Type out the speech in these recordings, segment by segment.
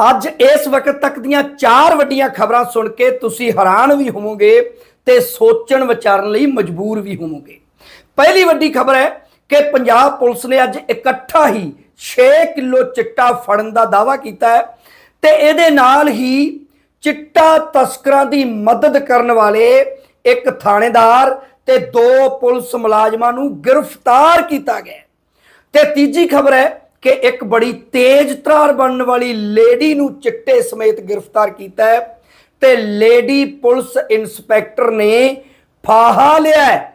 ਅੱਜ ਇਸ ਵਕਤ ਤੱਕ ਦੀਆਂ ਚਾਰ ਵੱਡੀਆਂ ਖਬਰਾਂ ਸੁਣ ਕੇ ਤੁਸੀਂ ਹੈਰਾਨ ਵੀ ਹੋਵੋਗੇ ਤੇ ਸੋਚਣ ਵਿਚਾਰਨ ਲਈ ਮਜਬੂਰ ਵੀ ਹੋਵੋਗੇ ਪਹਿਲੀ ਵੱਡੀ ਖਬਰ ਹੈ ਕਿ ਪੰਜਾਬ ਪੁਲਿਸ ਨੇ ਅੱਜ ਇਕੱਠਾ ਹੀ 6 ਕਿਲੋ ਚਿੱਟਾ ਫੜਨ ਦਾ ਦਾਅਵਾ ਕੀਤਾ ਹੈ ਤੇ ਇਹਦੇ ਨਾਲ ਹੀ ਚਿੱਟਾ ਤਸਕਰਾਂ ਦੀ ਮਦਦ ਕਰਨ ਵਾਲੇ ਇੱਕ ਥਾਣੇਦਾਰ ਤੇ ਦੋ ਪੁਲਿਸ ਮੁਲਾਜ਼ਮਾਂ ਨੂੰ ਗ੍ਰਿਫਤਾਰ ਕੀਤਾ ਗਿਆ ਹੈ। ਤੇ ਤੀਜੀ ਖਬਰ ਹੈ ਕਿ ਇੱਕ ਬੜੀ ਤੇਜ਼ ਤਰਾਰ ਬਣਨ ਵਾਲੀ ਲੇਡੀ ਨੂੰ ਚਿੱਟੇ ਸਮੇਤ ਗ੍ਰਿਫਤਾਰ ਕੀਤਾ ਹੈ ਤੇ ਲੇਡੀ ਪੁਲਿਸ ਇੰਸਪੈਕਟਰ ਨੇ ਫਾਹਾ ਲਿਆ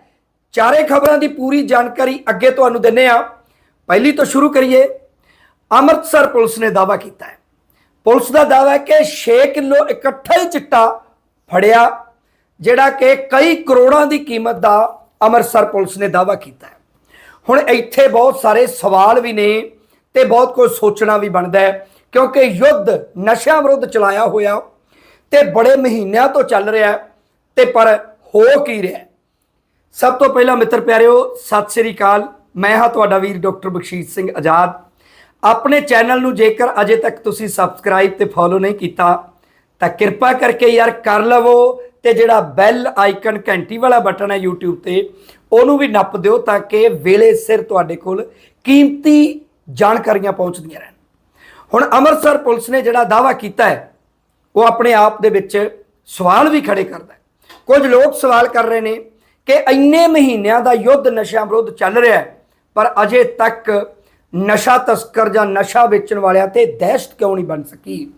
ਚਾਰੇ ਖਬਰਾਂ ਦੀ ਪੂਰੀ ਜਾਣਕਾਰੀ ਅੱਗੇ ਤੁਹਾਨੂੰ ਦਿੰਨੇ ਆ ਪਹਿਲੀ ਤੋਂ ਸ਼ੁਰੂ ਕਰੀਏ। ਅੰਮ੍ਰਿਤਸਰ ਪੁਲਿਸ ਨੇ ਦਾਅਵਾ ਕੀਤਾ ਹੈ। ਪੁਲਿਸ ਦਾ ਦਾਅਵਾ ਹੈ ਕਿ 6 ਕਿਲੋ ਇਕੱਠਾ ਹੀ ਚਿੱਟਾ ਫੜਿਆ, ਜਿਹੜਾ ਕਿ ਕਈ ਕਰੋੜਾਂ ਦੀ ਕੀਮਤ ਦਾ ਅੰਮ੍ਰਿਤਸਰ ਪੁਲਿਸ ਨੇ ਦਾਅਵਾ ਕੀਤਾ ਹੈ। ਹੁਣ ਇੱਥੇ ਬਹੁਤ ਸਾਰੇ ਸਵਾਲ ਵੀ ਨੇ। ਤੇ ਬਹੁਤ ਕੁਝ ਸੋਚਣਾ ਵੀ ਬਣਦਾ ਹੈ, ਕਿਉਂਕਿ ਯੁੱਧ ਨਸ਼ਿਆਂ ਵਿਰੁੱਧ ਚਲਾਇਆ ਹੋਇਆ ਤੇ ਬੜੇ ਮਹੀਨਿਆਂ ਤੋਂ ਚੱਲ ਰਿਹਾ ਹੈ ਤੇ ਪਰ ਹੋ ਕੀ ਰਿਹਾ ਸਭ ਤੋਂ ਪਹਿਲਾਂ ਮਿੱਤਰ ਪਿਆਰਿਓ, ਸਤਿ ਸ੍ਰੀ ਅਕਾਲ। ਮੈਂ ਹਾਂ ਤੁਹਾਡਾ ਵੀਰ ਡਾਕਟਰ ਬਖਸ਼ੀਸ਼ ਸਿੰਘ ਆਜ਼ਾਦ। ਆਪਣੇ ਚੈਨਲ ਨੂੰ ਜੇਕਰ ਅਜੇ ਤੱਕ ਤੁਸੀਂ ਸਬਸਕ੍ਰਾਈਬ ਤੇ ਫੋਲੋ ਨਹੀਂ ਕੀਤਾ, ਤਾਂ ਕਿਰਪਾ ਕਰਕੇ ਯਾਰ ਕਰ ਲਵੋ ਤੇ ਜਿਹੜਾ ਬੈਲ ਆਈਕਨ ਘੰਟੀ ਵਾਲਾ ਬਟਨ ਹੈ YouTube ਤੇ, ਉਹਨੂੰ ਵੀ ਨੱਪ ਦਿਓ ਤਾਂ ਕਿ ਵੇਲੇ ਸਿਰ ਤੁਹਾਡੇ ਕੋਲ ਕੀਮਤੀ ਜਾਣਕਾਰੀਆਂ ਪਹੁੰਚਦੀਆਂ ਰਹਿਣ। ਹੁਣ ਅੰਮ੍ਰਿਤਸਰ ਪੁਲਿਸ ਨੇ ਜਿਹੜਾ ਦਾਅਵਾ ਕੀਤਾ ਹੈ, ਉਹ ਆਪਣੇ ਆਪ ਦੇ ਵਿੱਚ ਸਵਾਲ ਵੀ ਖੜੇ ਕਰਦਾ ਹੈ। ਕੁਝ ਲੋਕ ਸਵਾਲ ਕਰ ਰਹੇ ਨੇ ਕਿ ਇੰਨੇ ਮਹੀਨਿਆਂ ਦਾ ਯੁੱਧ ਨਸ਼ਿਆਂ ਵਿਰੁੱਧ ਚੱਲ ਰਿਹਾ ਹੈ, ਪਰ ਅਜੇ ਤੱਕ ਨਸ਼ਾ ਤਸਕਰ ਜਾਂ ਨਸ਼ਾ ਵੇਚਣ ਵਾਲਿਆਂ ਤੇ ਦਹਿਸ਼ਤ ਕਿਉਂ ਨਹੀਂ ਬਣ ਸਕੀ?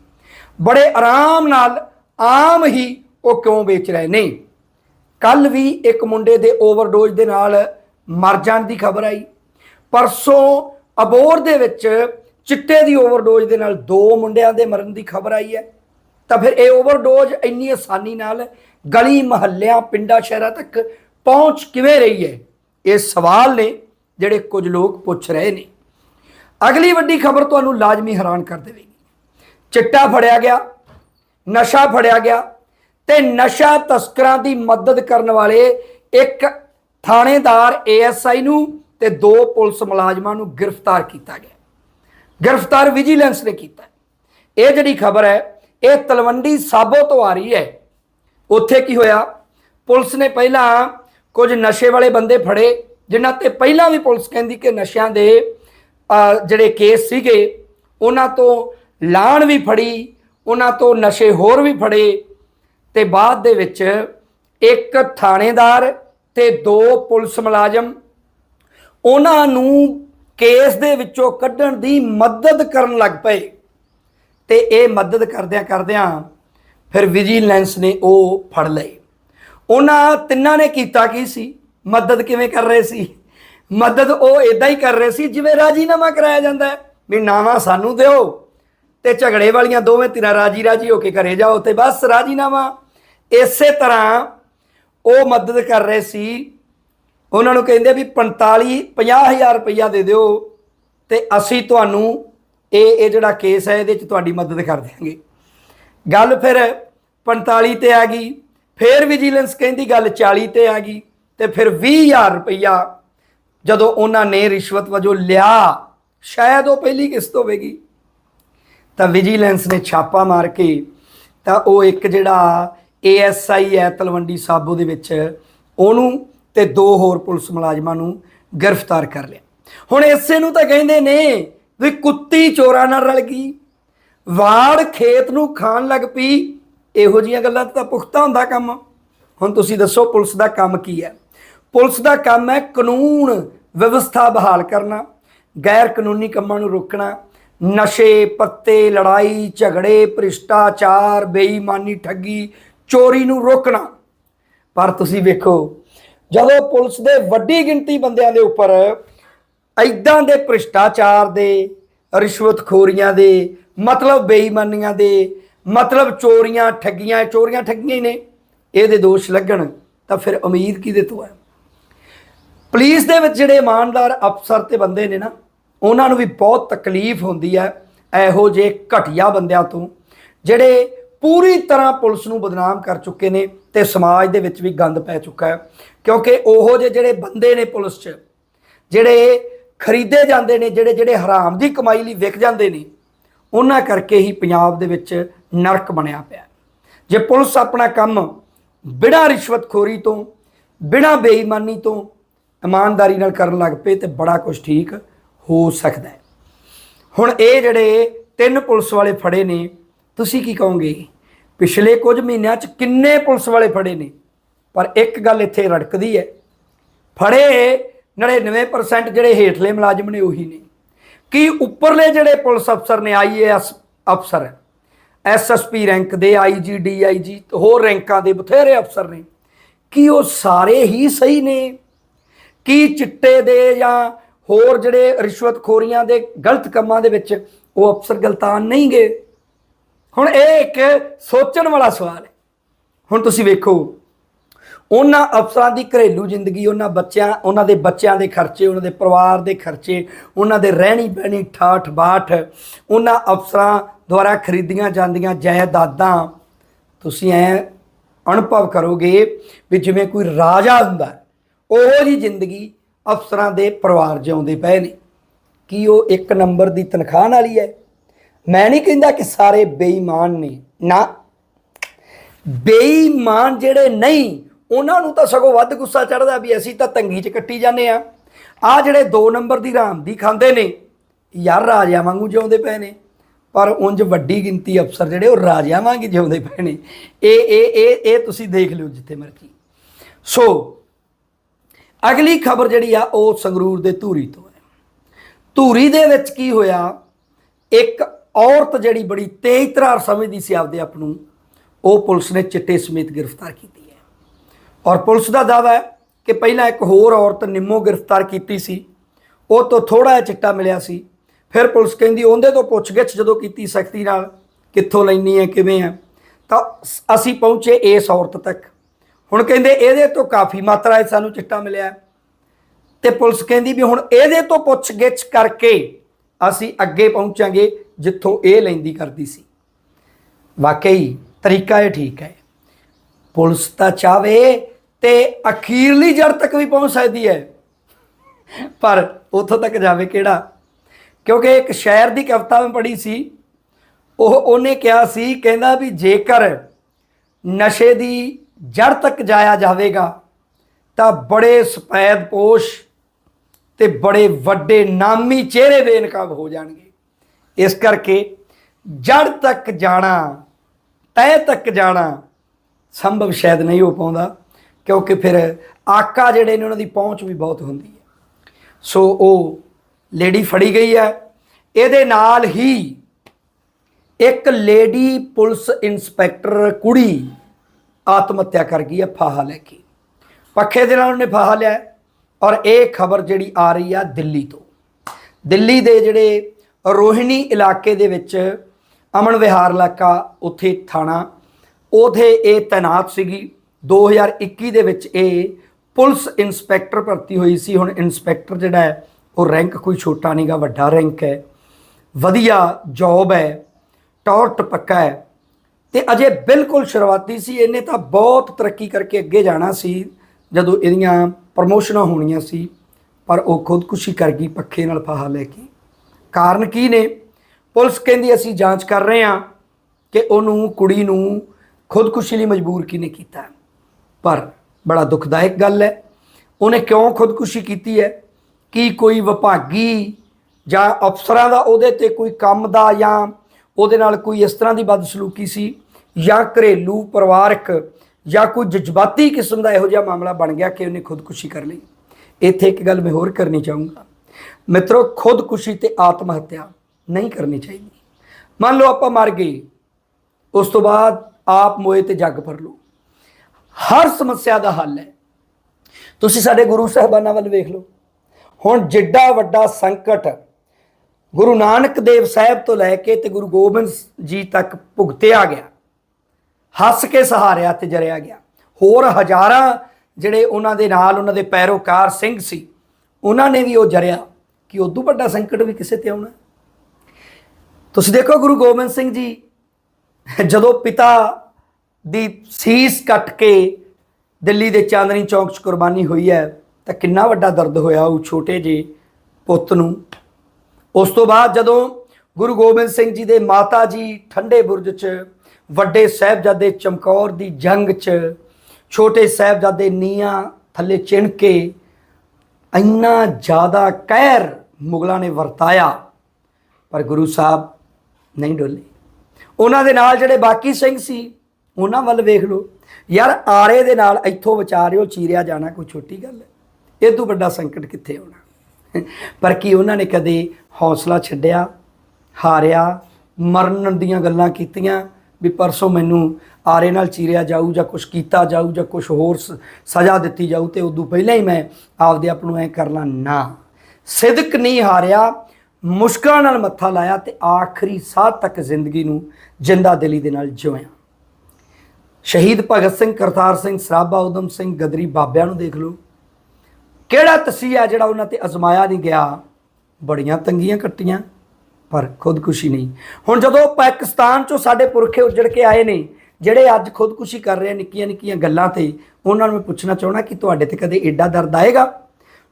ਬੜੇ ਆਰਾਮ ਨਾਲ ਆਮ ਹੀ ਉਹ ਕਿਉਂ ਵੇਚ ਰਹੇ ਨੇ? ਕੱਲ ਵੀ ਇੱਕ ਮੁੰਡੇ ਦੇ ਓਵਰਡੋਜ਼ ਦੇ ਨਾਲ ਮਰ ਜਾਣ ਦੀ ਖਬਰ ਆਈ। ਪਰਸੋਂ ਅਬੋਰ ਦੇ ਵਿੱਚ ਚਿੱਟੇ ਦੀ ਓਵਰਡੋਜ਼ ਦੇ ਨਾਲ ਦੋ ਮੁੰਡਿਆਂ ਦੇ ਮਰਨ ਦੀ ਖਬਰ ਆਈ ਹੈ। ਤਾਂ ਫਿਰ ਇਹ ਓਵਰਡੋਜ਼ ਇੰਨੀ ਆਸਾਨੀ ਨਾਲ ਗਲੀ, ਮਹੱਲਿਆਂ, ਪਿੰਡਾਂ, ਸ਼ਹਿਰਾਂ ਤੱਕ ਪਹੁੰਚ ਕਿਵੇਂ ਰਹੀ ਹੈ? ਇਹ ਸਵਾਲ ਨੇ ਜਿਹੜੇ ਕੁਝ ਲੋਕ ਪੁੱਛ ਰਹੇ ਨੇ। ਅਗਲੀ ਵੱਡੀ ਖਬਰ ਤੁਹਾਨੂੰ ਲਾਜ਼ਮੀ ਹੈਰਾਨ ਕਰ ਦੇਵੇਗੀ। ਚਿੱਟਾ ਫੜਿਆ ਗਿਆ, ਨਸ਼ਾ ਫੜਿਆ ਗਿਆ ਤੇ ਨਸ਼ਾ ਤਸਕਰਾਂ ਦੀ ਮਦਦ ਕਰਨ ਵਾਲੇ ਇੱਕ ਥਾਣੇਦਾਰ ਏਐਸਆਈ ਨੂੰ ਤੇ ਦੋ ਪੁਲਿਸ ਮੁਲਾਜ਼ਮਾਂ ਨੂੰ ਗ੍ਰਿਫਤਾਰ ਕੀਤਾ ਗਿਆ। ਗ੍ਰਿਫਤਾਰ ਵਿਜੀਲੈਂਸ ਨੇ ਕੀਤਾ। ਇਹ ਜਿਹੜੀ ਖਬਰ ਹੈ, ਇਹ ਤਲਵੰਡੀ ਸਾਬੋ ਤੋਂ ਆ ਰਹੀ ਹੈ। ਉੱਥੇ ਕੀ ਹੋਇਆ? ਪੁਲਿਸ ਨੇ ਪਹਿਲਾਂ ਕੁਝ ਨਸ਼ੇ ਵਾਲੇ ਬੰਦੇ ਫੜੇ, ਜਿਨ੍ਹਾਂ ਤੇ ਪਹਿਲਾਂ ਵੀ ਪੁਲਿਸ ਕਹਿੰਦੀ ਕਿ ਨਸ਼ਿਆਂ ਦੇ ਜਿਹੜੇ ਕੇਸ ਸੀਗੇ, ਉਹਨਾਂ ਤੋਂ ਲਾਣ ਵੀ ਫੜੀ, ਉਹਨਾਂ ਤੋਂ ਨਸ਼ੇ ਹੋਰ ਵੀ ਫੜੇ ਤੇ ਬਾਅਦ ਦੇ ਵਿੱਚ ਇੱਕ ਥਾਣੇਦਾਰ ਤੇ ਦੋ ਪੁਲਿਸ ਮੁਲਾਜ਼ਮ ਉਹਨਾਂ ਨੂੰ ਕੇਸ ਦੇ ਵਿੱਚੋਂ ਕੱਢਣ ਦੀ ਮਦਦ ਕਰਨ ਲੱਗ ਪਏ। ਤੇ ਇਹ ਮਦਦ ਕਰਦਿਆਂ ਕਰਦਿਆਂ ਫਿਰ ਵਿਜੀਲੈਂਸ ਨੇ ਉਹ ਫੜ ਲਏ। ਉਹਨਾਂ ਤਿੰਨਾਂ ਨੇ ਕੀਤਾ ਕੀ ਸੀ? ਮਦਦ ਕਿਵੇਂ ਕਰ ਰਹੇ ਸੀ? ਮਦਦ ਉਹ ਇਦਾਂ ਹੀ ਕਰ ਰਹੇ ਸੀ ਜਿਵੇਂ ਰਾਜੀਨਾਮਾ ਕਰਾਇਆ ਜਾਂਦਾ ਹੈ। ਵੀ ਨਾਵਾ ਸਾਨੂੰ ਦਿਓ ਤੇ ਝਗੜੇ ਵਾਲੀਆਂ ਦੋਵੇਂ ਧਿਰਾਂ ਰਾਜੀ ਰਾਜੀ ਹੋ ਕੇ ਘਰੇ ਜਾਓ ਤੇ ਬਸ ਰਾਜੀਨਾਮਾ। ਇਸੇ ਤਰ੍ਹਾਂ ਉਹ ਮਦਦ ਕਰ ਰਹੇ ਸੀ ਉਹਨਾਂ ਨੂੰ ਕਹਿੰਦੇ ਵੀ 45 50000 ਰੁਪਈਆ ਦੇ ਦਿਓ ਤੇ ਅਸੀਂ ਤੁਹਾਨੂੰ ਇਹ ਇਹ ਜਿਹੜਾ ਕੇਸ ਹੈ, ਇਹਦੇ ਚ ਤੁਹਾਡੀ ਮਦਦ ਕਰ ਦਿਆਂਗੇ। ਗੱਲ ਫਿਰ 45 ਤੇ ਆ ਗਈ, ਫਿਰ ਵਿਜੀਲੈਂਸ ਕਹਿੰਦੀ ਗੱਲ 40 ਤੇ ਆ ਗਈ ਤੇ ਫਿਰ 20000 ਰੁਪਈਆ ਜਦੋਂ ਉਹਨਾਂ ਨੇ ਰਿਸ਼ਵਤ ਵਜੋਂ ਲਿਆ, ਸ਼ਾਇਦ ਉਹ ਪਹਿਲੀ ਕਿਸ਼ਤ ਹੋਵੇਗੀ। ਤਾਂ ਵਿਜੀਲੈਂਸ ਨੇ ਛਾਪਾ ਮਾਰ ਕੇ ਤਾਂ ਉਹ ਇੱਕ ਜਿਹੜਾ ਏਐਸਆਈ ਹੈ ਤਲਵੰਡੀ ਸਾਬੋ ਦੇ ਵਿੱਚ, ਉਹਨੂੰ ਤੇ ਦੋ ਹੋਰ ਪੁਲਿਸ ਮੁਲਾਜ਼ਮਾਂ ਨੂੰ ਗ੍ਰਿਫਤਾਰ ਕਰ ਲਿਆ। ਹੁਣ ਇਸੇ ਨੂੰ ਤਾਂ ਕਹਿੰਦੇ ਨੇ ਵੀ ਕੁੱਤੀ ਚੋਰਾਂ ਨਾਲ ਰਲ ਗਈ। ਵਾੜ ਖੇਤ ਨੂੰ ਖਾਣ ਲੱਗ ਪਈ। ਇਹੋ ਜੀਆਂ ਗੱਲਾਂ ਤਾਂ ਪੁਖਤਾ ਹੁੰਦਾ ਕੰਮ। ਹੁਣ ਤੁਸੀਂ ਦੱਸੋ ਪੁਲਿਸ ਦਾ ਕੰਮ ਕੀ ਹੈ? ਪੁਲਿਸ ਦਾ ਕੰਮ ਹੈ ਕਾਨੂੰਨ ਵਿਵਸਥਾ ਬਹਾਲ ਕਰਨਾ, ਗੈਰ ਕਾਨੂੰਨੀ ਕੰਮਾਂ ਨੂੰ ਰੋਕਣਾ, ਨਸ਼ੇ, ਪੱਤੇ, ਲੜਾਈ, ਝਗੜੇ, ਭ੍ਰਿਸ਼ਟਾਚਾਰ, ਬੇਈਮਾਨੀ, ਠੱਗੀ, ਚੋਰੀ ਨੂੰ ਰੋਕਣਾ। ਪਰ ਤੁਸੀਂ ਵੇਖੋ ਜਦੋਂ ਪੁਲਿਸ ਦੇ ਵੱਡੀ ਗਿਣਤੀ ਬੰਦਿਆਂ ਦੇ ਉੱਪਰ ਐਦਾਂ ਦੇ ਭ੍ਰਿਸ਼ਟਾਚਾਰ ਦੇ, ਰਿਸ਼ਵਤਖੋਰੀਆਂ ਦੇ, ਮਤਲਬ ਬੇਈਮਾਨੀਆਂ ਦੇ, ਮਤਲਬ ਚੋਰੀਆਂ, ਠੱਗੀਆਂ ਚੋਰੀਆਂ ਠੱਗੀਆਂ ਹੀ ਨੇ, ਇਹਦੇ ਦੋਸ਼ ਲੱਗਣ ਤਾਂ ਫਿਰ ਉਮੀਦ ਕਿਹਦੇ ਤੋਂ ਹੈ ਪੁਲਿਸ ਦੇ ਵਿੱਚ ਜਿਹੜੇ ਇਮਾਨਦਾਰ ਅਫਸਰ ਤੇ ਬੰਦੇ ਨੇ ਨਾ, ਉਹਨਾਂ ਨੂੰ ਵੀ ਬਹੁਤ ਤਕਲੀਫ ਹੁੰਦੀ ਹੈ ਇਹੋ ਜਿਹੇ ਘਟੀਆ ਬੰਦਿਆਂ ਤੋਂ, ਜਿਹੜੇ ਪੂਰੀ ਤਰ੍ਹਾਂ ਪੁਲਿਸ ਨੂੰ ਬਦਨਾਮ ਕਰ ਚੁੱਕੇ ਨੇ। ਤੇ ਸਮਾਜ ਦੇ ਵਿੱਚ ਵੀ ਗੰਦ ਪੈ ਚੁੱਕਾ ਹੈ। ਕਿਉਂਕਿ ਉਹੋ ਜਿਹੇ ਜਿਹੜੇ ਬੰਦੇ ਨੇ ਪੁਲਿਸ 'ਚ, ਜਿਹੜੇ ਖਰੀਦੇ ਜਾਂਦੇ ਨੇ, ਜਿਹੜੇ ਜਿਹੜੇ ਹਰਾਮ ਦੀ ਕਮਾਈ ਲਈ ਵਿਕ ਜਾਂਦੇ ਨੇ, ਉਹਨਾਂ ਕਰਕੇ ਹੀ ਪੰਜਾਬ ਦੇ ਵਿੱਚ ਨਰਕ ਬਣਿਆ ਪਿਆ ਜੇ ਪੁਲਿਸ ਆਪਣਾ ਕੰਮ ਬਿਨਾਂ ਰਿਸ਼ਵਤਖੋਰੀ ਤੋਂ, ਬਿਨਾਂ ਬੇਈਮਾਨੀ ਤੋਂ ਇਮਾਨਦਾਰੀ ਨਾਲ ਕਰਨ ਲੱਗ ਪਏ ਤੇ ਬੜਾ ਕੁਝ ਠੀਕ ਹੋ ਸਕਦਾ ਹੈ। ਹੁਣ ਇਹ ਜਿਹੜੇ ਤਿੰਨ ਪੁਲਿਸ ਵਾਲੇ ਫੜੇ ਨੇ, ਤੁਸੀਂ ਕੀ ਕਹੋਗੇ? ਪਿਛਲੇ ਕੁਝ ਮਹੀਨਿਆਂ 'ਚ ਕਿੰਨੇ ਪੁਲਿਸ ਵਾਲੇ ਫੜੇ ਨੇ? ਪਰ ਇੱਕ ਗੱਲ ਇੱਥੇ ਰੜਕਦੀ ਹੈ। ਫੜੇ 99% ਜਿਹੜੇ ਹੇਠਲੇ ਮੁਲਾਜ਼ਮ ਨੇ ਉਹੀ ਨੇ। ਕੀ ਉੱਪਰਲੇ ਜਿਹੜੇ ਪੁਲਿਸ ਅਫਸਰ ਨੇ ਆਈਏਐਸ ਅਫਸਰ ਐਸਐਸਪੀ ਰੈਂਕ ਦੇ ਆਈਜੀ ਡੀਆਈਜੀ ਹੋਰ ਰੈਂਕਾਂ ਦੇ ਬਥੇਰੇ ਅਫਸਰ ਨੇ, ਕੀ ਉਹ ਸਾਰੇ ਹੀ ਸਹੀ ਨੇ? ਕੀ ਚਿੱਟੇ ਦੇ ਜਾਂ ਹੋਰ ਜਿਹੜੇ ਰਿਸ਼ਵਤਖੋਰੀਆਂ ਦੇ ਗਲਤ ਕੰਮਾਂ ਦੇ ਵਿੱਚ ਉਹ ਅਫਸਰ ਗਲਤਾਨ ਨਹੀਂ ਗਏ? ਹੁਣ ਇਹ ਇੱਕ ਸੋਚਣ ਵਾਲਾ ਸਵਾਲ ਹੈ ਹੁਣ ਤੁਸੀਂ ਵੇਖੋ, ਉਹਨਾਂ ਅਫਸਰਾਂ ਦੀ ਘਰੇਲੂ ਜ਼ਿੰਦਗੀ, ਉਹਨਾਂ ਬੱਚਿਆਂ, ਉਹਨਾਂ ਦੇ ਬੱਚਿਆਂ ਦੇ ਖਰਚੇ, ਉਹਨਾਂ ਦੇ ਪਰਿਵਾਰ ਦੇ ਖਰਚੇ, ਉਹਨਾਂ ਦੇ ਰਹਿਣੀ ਬਹਿਣੀ ਠਾਠ ਬਾਠ, ਉਹਨਾਂ ਅਫਸਰਾਂ ਦੁਆਰਾ ਖਰੀਦੀਆਂ ਜਾਂਦੀਆਂ ਜਾਇਦਾਦਾਂ, ਤੁਸੀਂ ਐ ਅਨੁਭਵ ਕਰੋਗੇ ਵੀ ਜਿਵੇਂ ਕੋਈ ਰਾਜਾ ਹੁੰਦਾ ਹੈ। ਉਹੋ ਜੀ ਜ਼ਿੰਦਗੀ ਅਫਸਰਾਂ ਦੇ ਪਰਿਵਾਰ ਜਿਉਂਦੇ ਪਏ ਨੇ ਕੀ ਉਹ ਇੱਕ ਨੰਬਰ ਦੀ ਤਨਖਾਹ ਨਾਲ ਹੀ ਹੈ ਮੈਂ ਨਹੀਂ ਕਹਿੰਦਾ ਕਿ ਸਾਰੇ ਬੇਈਮਾਨ ਨੇ, ਨਾ। ਬੇਈਮਾਨ ਜਿਹੜੇ ਨਹੀਂ, ਉਹਨਾਂ ਨੂੰ ਤਾਂ ਸਗੋਂ ਵੱਧ ਗੁੱਸਾ ਚੜਦਾ ਵੀ ਅਸੀਂ ਤਾਂ ਤੰਗੀ 'ਚ ਕੱਟੀ ਜਾਂਦੇ ਆ ਆ ਜਿਹੜੇ 2 ਨੰਬਰ ਦੀ ਰਾਮ ਦੀ ਖਾਂਦੇ ਨੇ, ਯਾਰ ਰਾਜਿਆਂ ਵਾਂਗੂ ਜਿਉਂਦੇ ਪਏ ਨੇ, ਪਰ ਉਂਝ ਵੱਡੀ ਗਿਣਤੀ ਅਫਸਰ ਜਿਹੜੇ ਉਹ ਰਾਜਿਆਂ ਵਾਂਗ ਜਿਉਂਦੇ ਪਏ ਨੇ। ਇਹ ਇਹ ਇਹ ਇਹ ਤੁਸੀਂ ਦੇਖ ਲਿਓ ਜਿੱਥੇ ਮਰਜ਼ੀ। ਸੋ, ਅਗਲੀ ਖਬਰ ਜਿਹੜੀ ਆ ਉਹ ਸੰਗਰੂਰ ਦੇ ਧੂਰੀ ਤੋਂ ਹੈ। ਧੂਰੀ ਦੇ ਵਿੱਚ ਕੀ ਹੋਇਆ? ਇੱਕ ਔਰਤ ਜਿਹੜੀ ਬੜੀ ਤੇਜ਼ ਤਰਾਰ ਸਮਝਦੀ ਸੀ ਆਪਦੇ ਆਪ ਨੂੰ, ਉਹ ਪੁਲਿਸ ਨੇ ਚਿੱਟੇ ਸਮੇਤ ਗ੍ਰਿਫਤਾਰ ਕੀਤੀ ਹੈ। ਔਰ ਪੁਲਿਸ ਦਾ ਦਾਅਵਾ ਹੈ ਕਿ ਪਹਿਲਾਂ ਇੱਕ ਹੋਰ ਔਰਤ ਨਿੰਮੋ ਗ੍ਰਿਫਤਾਰ ਕੀਤੀ ਸੀ, ਉਹ ਤੋਂ ਥੋੜਾ ਜਿਹਾ ਚਿੱਟਾ ਮਿਲਿਆ ਸੀ। ਫਿਰ ਪੁਲਿਸ ਕਹਿੰਦੀ ਉਹਦੇ ਤੋਂ ਪੁੱਛਗਿੱਛ ਜਦੋਂ ਕੀਤੀ ਸਖਤੀ ਨਾਲ, ਕਿੱਥੋਂ ਲੈਣੀ ਹੈ, ਕਿਵੇਂ ਹੈ, ਤਾਂ ਅਸੀਂ ਪਹੁੰਚੇ ਇਸ ਔਰਤ ਤੱਕ। ਹੁਣ ਕਹਿੰਦੇ ਇਹਦੇ ਤੋਂ ਕਾਫੀ ਮਾਤਰਾ 'ਚ ਸਾਨੂੰ ਚਿੱਟਾ ਮਿਲਿਆ ਤੇ ਪੁਲਿਸ ਕਹਿੰਦੀ ਵੀ ਹੁਣ ਇਹਦੇ ਤੋਂ ਪੁੱਛਗਿੱਛ ਕਰਕੇ ਅਸੀਂ ਅੱਗੇ ਪਹੁੰਚਾਂਗੇ ਜਿੱਥੋਂ ਇਹ ਲੈਂਦੀ ਕਰਦੀ ਸੀ। ਵਾਕਈ ਤਰੀਕਾ ਇਹ ਠੀਕ ਹੈ। ਪੁਲਿਸ ਤਾਂ ਚਾਵੇ ਤੇ ਅਖੀਰਲੀ ਜੜ ਤੱਕ ਵੀ ਪਹੁੰਚ ਸਕਦੀ ਹੈ। ਪਰ ਉੱਥੋਂ ਤੱਕ ਜਾਵੇ ਕਿਹੜਾ? ਕਿਉਂਕਿ ਇੱਕ ਸ਼ਾਇਰ ਦੀ ਕਵਿਤਾ ਮੈਂ ਪੜ੍ਹੀ ਸੀ। ਉਹ ਉਹਨੇ ਕਿਹਾ ਸੀ, ਕਹਿੰਦਾ ਵੀ ਜੇਕਰ ਨਸ਼ੇ ਦੀ ਜੜ ਤੱਕ ਜਾਇਆ ਜਾਵੇਗਾ, ਤਾਂ ਬੜੇ ਸਫੈਦ ਪੋਸ਼ ਤੇ ਬੜੇ ਵੱਡੇ ਨਾਮੀ ਚਿਹਰੇ ਬੇਨਕਾਬ ਹੋ ਜਾਣਗੇ। ਇਸ ਕਰਕੇ ਜੜ ਤੱਕ ਜਾਣਾ ਤੈ ਤੱਕ ਜਾਣਾ ਸੰਭਵ ਸ਼ਾਇਦ ਨਹੀਂ ਹੋ ਪਾਉਂਦਾ, ਕਿਉਂਕਿ ਫਿਰ ਆਕਾ ਜਿਹੜੇ ਨੇ ਉਹਨਾਂ ਦੀ ਪਹੁੰਚ ਵੀ ਬਹੁਤ ਹੁੰਦੀ ਹੈ। ਸੋ ਉਹ ਲੇਡੀ ਫੜੀ ਗਈ ਹੈ। ਇਹਦੇ ਨਾਲ ਹੀ ਇੱਕ ਲੇਡੀ ਪੁਲਿਸ ਇੰਸਪੈਕਟਰ ਕੁੜੀ ਆਤਮ ਹੱਤਿਆ ਕਰ ਗਈ ਹੈ, ਫਾਹਾ ਲੈ ਕੇ। ਪੱਖੇ ਦੇ ਨਾਲ ਉਹਨੇ ਫਾਹਾ ਲਿਆ ਔਰ ਇਹ ਖਬਰ ਜਿਹੜੀ ਆ ਰਹੀ ਆ ਦਿੱਲੀ ਤੋਂ। ਦਿੱਲੀ ਦੇ ਜਿਹੜੇ ਰੋਹਿਣੀ ਇਲਾਕੇ ਦੇ ਵਿੱਚ ਅਮਨ ਵਿਹਾਰ ਇਲਾਕਾ, ਉੱਥੇ ਥਾਣਾ। ਉਥੇ ਇਹ ਤਾਇਨਾਤ ਸੀਗੀ। 2021 ਦੇ ਵਿੱਚ ਇਹ ਪੁਲਿਸ ਇੰਸਪੈਕਟਰ ਭਰਤੀ ਹੋਈ ਸੀ। ਹੁਣ ਇੰਸਪੈਕਟਰ ਜਿਹੜਾ ਹੈ, ਉਹ ਰੈਂਕ ਕੋਈ ਛੋਟਾ ਨਹੀਂਗਾ ਵੱਡਾ ਰੈਂਕ ਹੈ। ਵਧੀਆ ਜੌਬ ਹੈ, ਟੌਰਟ ਪੱਕਾ ਹੈ। ਤੇ ਅਜੇ ਬਿਲਕੁਲ ਸ਼ੁਰੂਆਤੀ ਸੀ। ਇਹਨੇ ਤਾਂ ਬਹੁਤ ਤਰੱਕੀ ਕਰਕੇ ਅੱਗੇ ਜਾਣਾ ਸੀ, ਜਦੋਂ ਇਹਦੀਆਂ ਪ੍ਰਮੋਸ਼ਨਾਂ ਹੋਣੀਆਂ ਸੀ। ਪਰ ਉਹ ਖੁਦਕੁਸ਼ੀ ਕਰ ਗਈ, ਪੱਖੇ ਨਾਲ ਫਾਹਾ ਲੈ ਕੇ। ਕਾਰਨ ਕੀ ਨੇ? ਪੁਲਿਸ ਕਹਿੰਦੀ ਅਸੀਂ ਜਾਂਚ ਕਰ ਰਹੇ ਹਾਂ ਕਿ ਉਹਨੂੰ, ਕੁੜੀ ਨੂੰ ਖੁਦਕੁਸ਼ੀ ਲਈ ਮਜਬੂਰ ਕਿਹਨੇ ਕੀਤਾ। ਪਰ ਬੜਾ ਦੁਖਦਾਇਕ ਗੱਲ ਹੈ, ਉਹਨੇ ਕਿਉਂ ਖੁਦਕੁਸ਼ੀ ਕੀਤੀ ਹੈ? ਕੀ ਕੋਈ ਵਿਭਾਗੀ ਜਾਂ ਅਫਸਰਾਂ ਦਾ ਉਹਦੇ ਤੇ ਕੋਈ ਕੰਮ ਦਾ ਜਾਂ ਉਹਦੇ ਨਾਲ ਕੋਈ ਇਸ ਤਰ੍ਹਾਂ ਦੀ ਬਦਸਲੂਕੀ ਸੀ? ਜਾਂ ਘਰੇਲੂ ਪਰਿਵਾਰਕ ਜਾਂ ਕੋਈ ਜਜ਼ਬਾਤੀ ਕਿਸਮ ਦਾ ਇਹੋ ਜਿਹਾ ਮਾਮਲਾ ਬਣ ਗਿਆ ਕਿ ਉਹਨੇ ਖੁਦਕੁਸ਼ੀ ਕਰ ਲਈ? ਇੱਥੇ ਇੱਕ ਗੱਲ ਮੈਂ ਹੋਰ ਕਰਨੀ ਚਾਹੂੰਗਾ। ਮਿੱਤਰੋ, ਖੁਦਕੁਸ਼ੀ ਤੇ ਆਤਮ ਹੱਤਿਆ ਨਹੀਂ ਕਰਨੀ ਚਾਹੀਦੀ। ਮੰਨ ਲਓ ਆਪਾਂ ਮਰ ਗਏ, ਉਸ ਤੋਂ ਬਾਅਦ ਆਪ ਮੋਏ ਤੇ ਜੱਗ ਭਰ ਲਓ। ਹਰ ਸਮੱਸਿਆ ਦਾ ਹੱਲ ਹੈ। ਤੁਸੀਂ ਸਾਡੇ ਗੁਰੂ ਸਾਹਿਬਾਨਾਂ ਵੱਲ ਵੇਖ ਲਓ। ਹੁਣ ਜਿੱਡਾ ਵੱਡਾ ਸੰਕਟ ਗੁਰੂ ਨਾਨਕ ਦੇਵ ਸਾਹਿਬ ਤੋਂ ਲੈ ਕੇ ਤੇ ਗੁਰੂ ਗੋਬਿੰਦ ਜੀ ਤੱਕ ਭੁਗਤਿਆ ਗਿਆ। ਹੱਸ ਕੇ ਸਹਾਰਿਆ ਤੇ ਜਰਿਆ ਗਿਆ। ਹੋਰ ਹਜ਼ਾਰਾਂ ਜਿਹੜੇ ਉਹਨਾਂ ਦੇ ਨਾਲ ਉਹਨਾਂ ਦੇ ਪੈਰੋਕਾਰ ਸਿੰਘ ਸੀ ਉਹਨਾਂ ਨੇ ਵੀ ਉਹ ਜਰਿਆ ਕਿ ਉਦੋਂ ਵੱਡਾ ਸੰਕਟ ਵੀ ਕਿਸੇ ਤੇ ਆਉਣਾ। ਤੁਸੀਂ ਦੇਖੋ ਗੁਰੂ ਗੋਬਿੰਦ ਸਿੰਘ ਜੀ, ਜਦੋਂ ਪਿਤਾ ਦੀ ਸੀਸ ਕੱਟ ਕੇ ਦਿੱਲੀ ਦੇ ਚਾਂਦਨੀ ਚੌਕ 'ਚ ਕੁਰਬਾਨੀ ਹੋਈ ਹੈ, ਤਾਂ ਕਿੰਨਾ ਵੱਡਾ ਦਰਦ ਹੋਇਆ ਉਹ ਛੋਟੇ ਜਿਹੇ ਪੁੱਤ ਨੂੰ। ਉਸ ਤੋਂ ਬਾਅਦ ਜਦੋਂ ਗੁਰੂ ਗੋਬਿੰਦ ਸਿੰਘ ਜੀ ਦੇ ਮਾਤਾ ਜੀ ਠੰਡੇ ਬੁਰਜ 'ਚ, ਵੱਡੇ ਸਾਹਿਬਜ਼ਾਦੇ ਚਮਕੌਰ ਦੀ ਜੰਗ 'ਚ, ਛੋਟੇ ਸਾਹਿਬਜ਼ਾਦੇ ਨੀਆਂ ਥੱਲੇ ਚਿਣ ਕੇ ਇੰਨਾ ਜ਼ਿਆਦਾ ਕਹਿਰ ਮੁਗਲਾਂ ਨੇ ਵਰਤਾਇਆ, ਪਰ ਗੁਰੂ ਸਾਹਿਬ ਨਹੀਂ ਡੋਲੇ। ਉਹਨਾਂ ਦੇ ਨਾਲ ਜਿਹੜੇ ਬਾਕੀ ਸਿੰਘ ਸੀ, ਉਹਨਾਂ ਵੱਲ ਵੇਖ ਲਓ। ਯਾਰ ਆਰੇ ਦੇ ਨਾਲ ਇੱਥੋਂ ਵਿਚਾਰਿਓ ਚੀਰਿਆ ਜਾਣਾ ਕੋਈ ਛੋਟੀ ਗੱਲ ਹੈ। ਇਹ ਤੋਂ ਵੱਡਾ ਸੰਕਟ ਕਿੱਥੇ ਆਉਣਾ ਪਰ ਕੀ ਉਹਨਾਂ ਨੇ ਕਦੇ ਹੌਸਲਾ ਛੱਡਿਆ, ਹਾਰਿਆ, ਮਰਨ ਦੀਆਂ ਗੱਲਾਂ ਕੀਤੀਆਂ ਵੀ ਪਰਸੋਂ ਮੈਨੂੰ ਆਰੇ ਨਾਲ ਚੀਰਿਆ ਜਾਊ ਜਾਂ ਕੁਝ ਕੀਤਾ ਜਾਊ ਜਾਂ ਕੁਝ ਹੋਰ ਸ- ਸਜ਼ਾ ਦਿੱਤੀ ਜਾਊ ਤੇ ਉਦੋਂ ਪਹਿਲਾਂ ਹੀ ਮੈਂ ਆਪਦੇ ਆਪ ਨੂੰ ਐ ਕਰਨਾ ਨਾ। ਸਿਦਕ ਨਹੀਂ ਹਾਰਿਆ, ਮੁਸ਼ਕਲਾਂ ਨਾਲ ਮੱਥਾ ਲਾਇਆ ਤੇ ਆਖਰੀ ਸਾਹ ਤੱਕ ਜ਼ਿੰਦਗੀ ਨੂੰ ਜਿੰਦਾ ਦਿਲੀ ਦੇ ਨਾਲ ਜਿਉਇਆ ਸ਼ਹੀਦ ਭਗਤ ਸਿੰਘ, ਕਰਤਾਰ ਸਿੰਘ, ਸਰਾਭਾ ਉਦਮ ਸਿੰਘ, ਗਦਰੀ ਬਾਬਿਆਂ ਨੂੰ ਦੇਖ ਲਓ। ਕਿਹੜਾ ਤਸੀਹਾ ਜਿਹੜਾ ਉਹਨਾਂ ਤੇ ਅਜ਼ਮਾਇਆ ਨਹੀਂ ਗਿਆ? ਬੜੀਆਂ ਤੰਗੀਆਂ ਕੱਟੀਆਂ। ਪਰ ਖੁਦਕੁਸ਼ੀ ਨਹੀਂ। ਹੁਣ ਜਦੋਂ ਪਾਕਿਸਤਾਨ ਚੋਂ ਸਾਡੇ ਪੁਰਖੇ ਉੱਜੜ ਕੇ ਆਏ ਨੇ, ਜਿਹੜੇ ਅੱਜ ਖੁਦਕੁਸ਼ੀ ਕਰ ਰਹੇ ਨਿੱਕੀਆਂ ਨਿੱਕੀਆਂ ਗੱਲਾਂ ਤੇ, ਉਹਨਾਂ ਨੂੰ ਮੈਂ ਪੁੱਛਣਾ ਚਾਹਣਾ ਕਿ ਤੁਹਾਡੇ ਤੇ ਕਦੇ ਐਡਾ ਦਰਦ ਆਏਗਾ?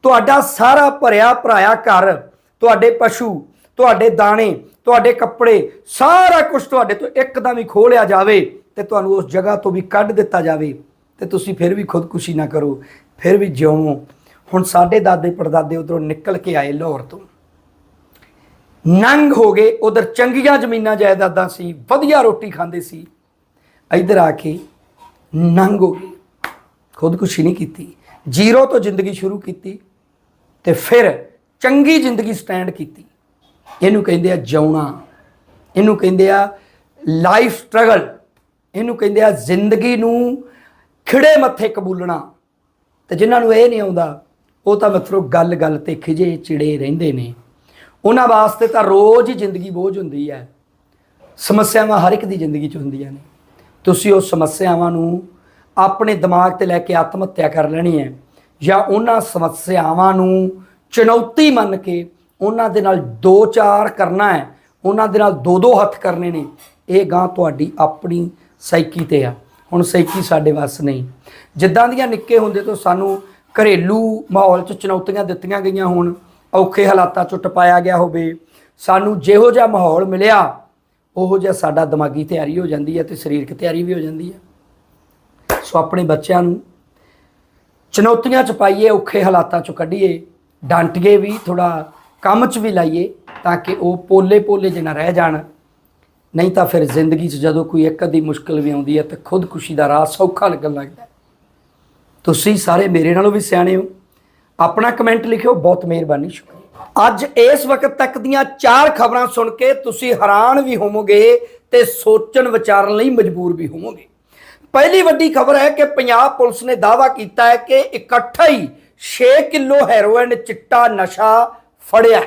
ਤੁਹਾਡਾ ਸਾਰਾ ਭਰਿਆ ਭਰਾਇਆ ਘਰ, ਤੁਹਾਡੇ ਪਸ਼ੂ, ਤੁਹਾਡੇ ਦਾਣੇ, ਤੁਹਾਡੇ ਕੱਪੜੇ, ਸਾਰਾ ਕੁਝ ਤੁਹਾਡੇ ਤੋਂ ਇੱਕਦਮ ਹੀ ਖੋਲਿਆ ਜਾਵੇ ਤੇ ਤੁਹਾਨੂੰ ਉਸ ਜਗ੍ਹਾ ਤੋਂ ਵੀ ਕੱਢ ਦਿੱਤਾ ਜਾਵੇ। ਤੇ ਤੁਸੀਂ ਫਿਰ ਵੀ ਖੁਦਕੁਸ਼ੀ ਨਾ ਕਰੋ, ਫਿਰ ਵੀ ਜਿਉਵੋ ਹੁਣ ਸਾਡੇ ਦਾਦੇ ਪੜਦਾਦੇ ਉਧਰੋਂ ਨਿਕਲ ਕੇ ਆਏ ਲਾਹੌਰ ਤੋਂ। ਨੰਗ ਹੋ ਗਏ, ਉਧਰ ਚੰਗੀਆਂ ਜ਼ਮੀਨਾਂ ਜਾਇਦਾਦਾਂ ਸੀ, ਵਧੀਆ ਰੋਟੀ ਖਾਂਦੇ ਸੀ। ਇੱਧਰ ਆ ਕੇ ਨੰਗ ਹੋ ਗਏ ਖੁਦਕੁਸ਼ੀ ਨਹੀਂ ਕੀਤੀ। ਜ਼ੀਰੋ ਤੋਂ ਜ਼ਿੰਦਗੀ ਸ਼ੁਰੂ ਕੀਤੀ ਤੇ ਫਿਰ ਚੰਗੀ ਜ਼ਿੰਦਗੀ ਸਟੈਂਡ ਕੀਤੀ। ਇਹਨੂੰ ਕਹਿੰਦੇ ਆ ਜਿਉਣਾ। ਇਹਨੂੰ ਕਹਿੰਦੇ ਆ ਲਾਈਫ ਸਟਰਗਲ। ਇਹਨੂੰ ਕਹਿੰਦੇ ਆ ਜ਼ਿੰਦਗੀ ਨੂੰ ਖਿੜੇ ਮੱਥੇ ਕਬੂਲਣਾ। ਤੇ ਜਿਨ੍ਹਾਂ ਨੂੰ ਇਹ ਨਹੀਂ ਆਉਂਦਾ, ਉਹ ਤਾਂ ਮਤਲਬ ਗੱਲ ਗੱਲ ਤੇ ਖਿਜੇ ਚਿੜੇ ਰਹਿੰਦੇ ਨੇ। ਉਹਨਾਂ ਵਾਸਤੇ ਤਾਂ ਰੋਜ਼ ਹੀ ਜ਼ਿੰਦਗੀ ਬੋਝ ਹੁੰਦੀ ਹੈ। ਸਮੱਸਿਆਵਾਂ ਹਰ ਇੱਕ ਦੀ ਜ਼ਿੰਦਗੀ 'ਚ ਹੁੰਦੀਆਂ ਨੇ। ਤੁਸੀਂ ਉਹ ਸਮੱਸਿਆਵਾਂ ਨੂੰ ਆਪਣੇ ਦਿਮਾਗ ਤੇ ਲੈ ਕੇ ਆਤਮ ਹੱਤਿਆ ਕਰ ਲੈਣੀ ਹੈ ਜਾਂ ਉਹਨਾਂ ਸਮੱਸਿਆਵਾਂ ਨੂੰ ਚੁਣੌਤੀ ਮੰਨ ਕੇ ਉਹਨਾਂ ਦੇ ਨਾਲ ਦੋ ਚਾਰ ਕਰਨਾ ਹੈ, ਉਹਨਾਂ ਦੇ ਨਾਲ ਦੋ ਦੋ ਹੱਥ ਕਰਨੇ ਨੇ, ਇਹ ਗਾਂ ਤੁਹਾਡੀ ਆਪਣੀ ਸਾਈਕੀ ਤੇ ਆ। ਹੁਣ ਸਾਈਕੀ ਸਾਡੇ ਵੱਸ ਨਹੀਂ। ਜਿੱਦਾਂ ਦੀਆਂ ਨਿੱਕੇ ਹੁੰਦੇ ਤੋਂ ਸਾਨੂੰ ਘਰੇਲੂ ਮਾਹੌਲ 'ਚ ਚੁਣੌਤੀਆਂ ਦਿੱਤੀਆਂ ਗਈਆਂ ਹੋਣ ਔਖੇ ਹਾਲਾਤਾਂ 'ਚੋਂ ਟਪਾਇਆ ਗਿਆ ਹੋਵੇ, ਸਾਨੂੰ ਜਿਹੋ ਜਿਹਾ ਮਾਹੌਲ ਮਿਲਿਆ, ਉਹੋ ਜਿਹਾ ਸਾਡਾ ਦਿਮਾਗੀ ਤਿਆਰੀ ਹੋ ਜਾਂਦੀ ਹੈ ਤੇ ਸਰੀਰਕ ਤਿਆਰੀ ਵੀ ਹੋ ਜਾਂਦੀ ਹੈ। ਸੋ ਆਪਣੇ ਬੱਚਿਆਂ ਨੂੰ ਚੁਣੌਤੀਆਂ 'ਚ ਪਾਈਏ, ਔਖੇ ਹਾਲਾਤਾਂ 'ਚੋਂ ਕੱਢੀਏ, ਡਾਂਟੀਏ ਵੀ ਥੋੜਾ ਕੰਮ 'ਚ ਵੀ ਲਾਈਏ ਤਾਂ ਕਿ ਉਹ ਪੋਲੇ ਪੋਲੇ ਜਿਹੇ ਰਹਿ ਜਾਣ। ਨਹੀਂ ਤਾਂ ਫਿਰ ਜ਼ਿੰਦਗੀ 'ਚ ਜਦੋਂ ਕੋਈ ਇੱਕ ਅੱਧੀ ਮੁਸ਼ਕਲ ਵੀ ਆਉਂਦੀ ਹੈ ਤਾਂ ਖੁਦਕੁਸ਼ੀ ਦਾ ਰਾਹ ਸੌਖਾ ਲੱਗਣ ਲੱਗਦਾ ਤੁਸੀਂ ਸਾਰੇ ਮੇਰੇ ਨਾਲੋਂ ਵੀ ਸਿਆਣੇ ਹੋ। ਆਪਣਾ ਕਮੈਂਟ ਲਿਖਿਓ, ਬਹੁਤ ਮਿਹਰਬਾਨੀ, ਸ਼ੁਕਰੀਆ। ਅੱਜ ਇਸ ਵਕਤ ਤੱਕ ਦੀਆਂ ਚਾਰ ਖਬਰਾਂ ਸੁਣ ਕੇ ਤੁਸੀਂ ਹੈਰਾਨ ਵੀ ਹੋਵੋਗੇ ਤੇ ਸੋਚਣ ਵਿਚਾਰਨ ਲਈ ਮਜਬੂਰ ਵੀ ਹੋਵੋਗੇ। ਪਹਿਲੀ ਵੱਡੀ ਖਬਰ ਹੈ ਕਿ ਪੰਜਾਬ ਪੁਲਿਸ ਨੇ ਦਾਅਵਾ ਕੀਤਾ ਹੈ ਕਿ ਇਕੱਠਾ ਹੀ 6 ਕਿਲੋ ਹੈਰੋਇਨ ਚਿੱਟਾ ਨਸ਼ਾ ਫੜਿਆ